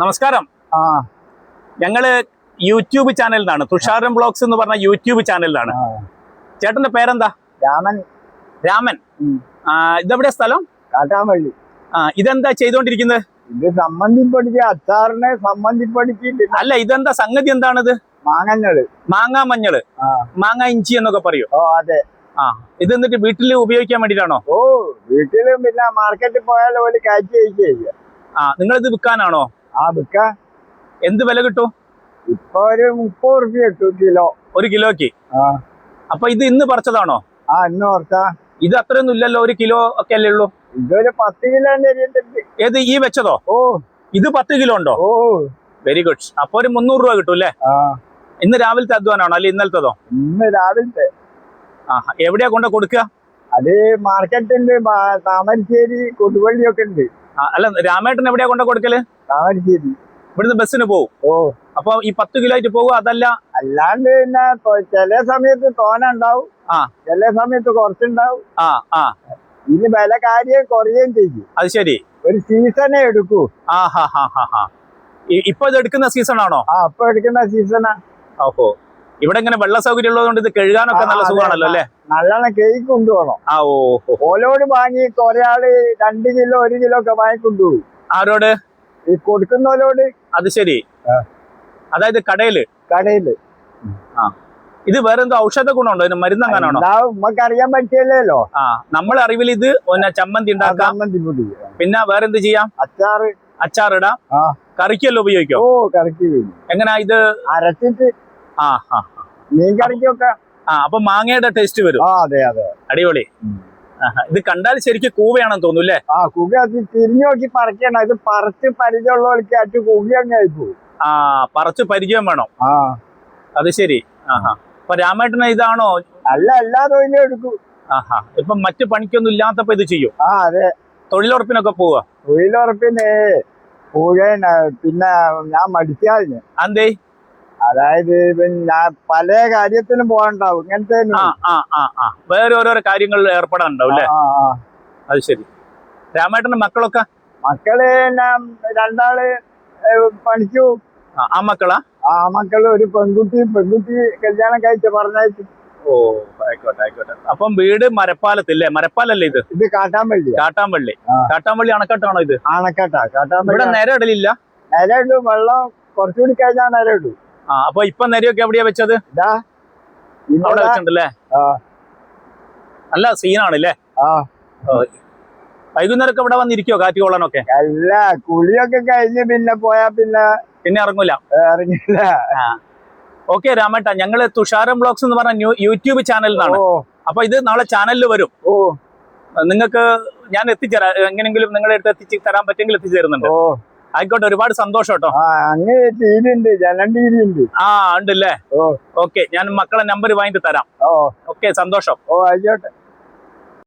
നമസ്കാരം. ആ. ഞങ്ങൾ യൂട്യൂബ് ചാനലിലാണ്. തുഷാരം ബ്ലോഗ്സ് എന്ന് പറഞ്ഞ യൂട്യൂബ് ചാനലിലാണ്. ചേട്ടന്റെ പേരെന്താ? രാമൻ. രാമൻ. ഇതെവിടെ സ്ഥലം? കാട്ടാമല്ലി ആ ഇതെന്താ ചെയ്തോണ്ടിരിക്കുന്നത് ഇത് സംബന്ധിപ്പടിക്ക് അച്ചാറിനെ സംബന്ധിപ്പടിക്ക് അല്ല ഇതെന്താ സംഗതി എന്താണിത്? മാങ്ങഞ്ഞൾ മാങ്ങാ മഞ്ഞൾ. മാങ്ങ ഇഞ്ചി എന്നൊക്കെ പറയൂ? ഓ അതെ. ആ ഇത് എന്നിട്ട് വീട്ടിൽ ഉപയോഗിക്കാൻ വേണ്ടിട്ടാണോ? ഓ വീട്ടിലും പിന്നെ മാർക്കറ്റിൽ പോയാലും കയറ്റി കഴിക്കുക ആ നിങ്ങൾ ഇത് വിൽക്കാനാണോ ആ വിൽക്ക എന്ത് വില കിട്ടും? ഇപ്പൊ ഒരു മുപ്പത് റുപ്യ കിട്ടും കിലോ. ഒരു കിലോക്ക് ആ. അപ്പൊ ഇത് ഇന്ന് പറിച്ചതാണോ? ആ ഇന്ന് പറിച്ചാ ഇത് അത്രയൊന്നും ഇല്ലല്ലോ ഒരു കിലോ ഒക്കെ അല്ലേ ഉള്ളൂ? ഇതൊരു പത്ത് കിലോ ഏത് ഈ വെച്ചതോ? ഓ. ഇത് പത്ത് കിലോ ഉണ്ടോ? ഓ. വെരി ഗുഡ് അപ്പൊ ഒരു മുന്നൂറ് രൂപ കിട്ടും അല്ലേ? ഇന്ന് രാവിലത്തെ അധ്വാനാണോ അല്ലെ ഇന്നലത്തതോ? ഇന്ന് രാവിലത്തെ. ആ എവിടെയാ കൊണ്ട് കൊടുക്കുക അത് മാർക്കറ്റ് ഉണ്ട് താമരശ്ശേരി കൊടുവള്ളിയൊക്കെ ഉണ്ട്. അല്ല രാമേട്ടൻ എവിടെയാ കൊണ്ട് കൊടുക്കൽ? താമരശ്ശേരി ഇവിടുന്ന് ബസ്സിന് പോകും ഓ. അപ്പൊ ഈ പത്ത് കിലോ ആയിട്ട് പോകുക അതല്ല? അല്ലാണ്ട് പിന്നെ ചില സമയത്ത് തോന ഉണ്ടാവും ആ. ചില സമയത്ത് കുറച്ചുണ്ടാവും. ആ ആ. ഇനി വില കാര്യം കുറയുകയും ചെയ്യും. അത് ശരി. ഒരു സീസണേ എടുക്കൂ. ആ ഹാ ഹാ ഹാ ഹാ. ഇപ്പൊ ഇത് എടുക്കുന്ന സീസൺ ആണോ? ആ അപ്പൊ എടുക്കുന്ന സീസണാ ഓഹോ. ഇവിടെ ഇങ്ങനെ വെള്ള സൗകര്യം ഉള്ളതുകൊണ്ട് ഇത് കഴുകാനൊക്കെ നല്ല സുഖമാണല്ലോ അല്ലേ? നല്ലോണം കേക്ക് കൊണ്ടുപോകണം ആ ഓഹോ. ഓ. ഓലോട് വാങ്ങി ഒരാൾ രണ്ട് കിലോ ഒരു കിലോ ഒക്കെ വാങ്ങിക്കൊണ്ടുപോകും ആരോട്? ഈ കൊടുക്കുന്നവരോട് അത് ശരി. അതായത് കടയിൽ. കടയിൽ. ആ. ഇത് വേറെന്തോ ഔഷധ ഗുണമുണ്ടോ? ഇതിന് മരുന്ന് ഉണ്ടാവും നമുക്ക് അറിയാൻ പറ്റിയല്ലോ ആ. നമ്മളെ അറിവിൽ ഇത് പിന്നെ ചമ്മന്തി ഉണ്ടാക്കാം. പിന്നെ വേറെ എന്ത് ചെയ്യാം? അച്ചാറ്. അച്ചാറിടാം. കറിക്കല്ലോ ഉപയോഗിക്കോ? ഓ കറിക്ക് എങ്ങനാ ഇത്? അരച്ചിട്ട് ആ ആ മീൻ കറിക്കൊക്കെ ആ അപ്പൊ മാങ്ങയുടെ ടേസ്റ്റ് വരും. അതെ അതെ. അടിപൊളി. ഇത് കണ്ടാൽ ശരിക്കും കൂവയാണെന്ന് തോന്നുന്നു അല്ലേ ആ കൂക തിരിഞ്ഞു നോക്കി പറിക്കണം ഇത് പറിച്ച് പരിചയമുള്ളവർക്ക് അറ്റ് കുക പോകും ആ പറച്ച് പരിചയം വേണം. ആ. അത് ശരി. ആഹാ. അപ്പൊ രാമേട്ടന് ഇതാണോ? അല്ല എല്ലാ തൊഴിലും എടുക്കും. ആഹാ. ഇപ്പൊ മറ്റു പണിക്കൊന്നും ഇല്ലാത്തപ്പോ ഇത് ചെയ്യും? ആ അതെ. തൊഴിലുറപ്പിനൊക്കെ പോവാ? തൊഴിലുറപ്പിന് പോകേണ്ട പിന്നെ ഞാൻ മടിക്കാതിന് അന്തേ അതായത് ഞാൻ പല കാര്യത്തിനും പോകണ്ടാവും ഇങ്ങനത്തെ ആ ആ ആ ആ. വേറെ ഓരോരോ കാര്യങ്ങളിൽ ഏർപ്പെടാനുണ്ടാവും അല്ലേ? അത് ശരി. രാമേട്ടന്റെ മക്കളൊക്കെ? മക്കൾ ഞാൻ രണ്ടാൾ പണിച്ചു ആ, മക്കളാ? ആ മക്കൾ ഒരു പെൺകുട്ടി പെൺകുട്ടി കല്യാണം കഴിച്ച പറഞ്ഞയച്ചു. ഓ ആയിക്കോട്ടെ ആയിക്കോട്ടെ. അപ്പം വീട് മരപ്പാലത്തില്ലേ? മരപ്പാലല്ലേ ഇത്? ഇത് കാട്ടാമ്പള്ളി. കാട്ടാമ്പള്ളി. കാട്ടാമ്പള്ളി അണക്കെട്ടാണോ ഇത്? അണക്കെട്ടാ കാട്ടാമ്പള്ളി ഇവിടെ നേരെ ഇടലില്ല? ഇടും വെള്ളം കുറച്ചുകൂടി കഴിഞ്ഞാൽ നിലയിടും ആ അപ്പൊ ഇപ്പൊ നെരിയൊക്കെ എവിടെയാ വെച്ചത്? അവിടെ വെച്ചിട്ടുണ്ടല്ലേ? നല്ല സീനാണല്ലേ? വൈകുന്നേരമൊക്കെ ഇവിടെ വന്നിരിക്കോ കാറ്റ് കൊള്ളാനൊക്കെ? അല്ല കുളിയൊക്കെ കഴിഞ്ഞ് പിന്നെ പോയാ പിന്നെ പിന്നെ ഇറങ്ങൂല? ഇറങ്ങില്ല ഓക്കെ രാമേട്ട ഞങ്ങൾ തുഷാരം ബ്ലോഗ്സ് എന്ന് പറഞ്ഞ യൂട്യൂബ് ചാനലിലാണ് അപ്പൊ ഇത് നാളെ ചാനലിൽ വരും. നിങ്ങൾക്ക് ഞാൻ എത്തിച്ചേരാം എങ്ങനെങ്കിലും നിങ്ങളെ അടുത്ത് എത്തിച്ച് തരാൻ പറ്റുമെങ്കിൽ എത്തിച്ചേരുന്നുണ്ട്. ആയിക്കോട്ടെ ഒരുപാട് സന്തോഷം കേട്ടോ. ആ ജനം ഉണ്ടല്ലേ? ഓക്കെ ഞാൻ മക്കളെ നമ്പർ വാങ്ങിട്ട് തരാം. ഓ. ഓക്കെ സന്തോഷം. ഓ ആയിക്കോട്ടെ.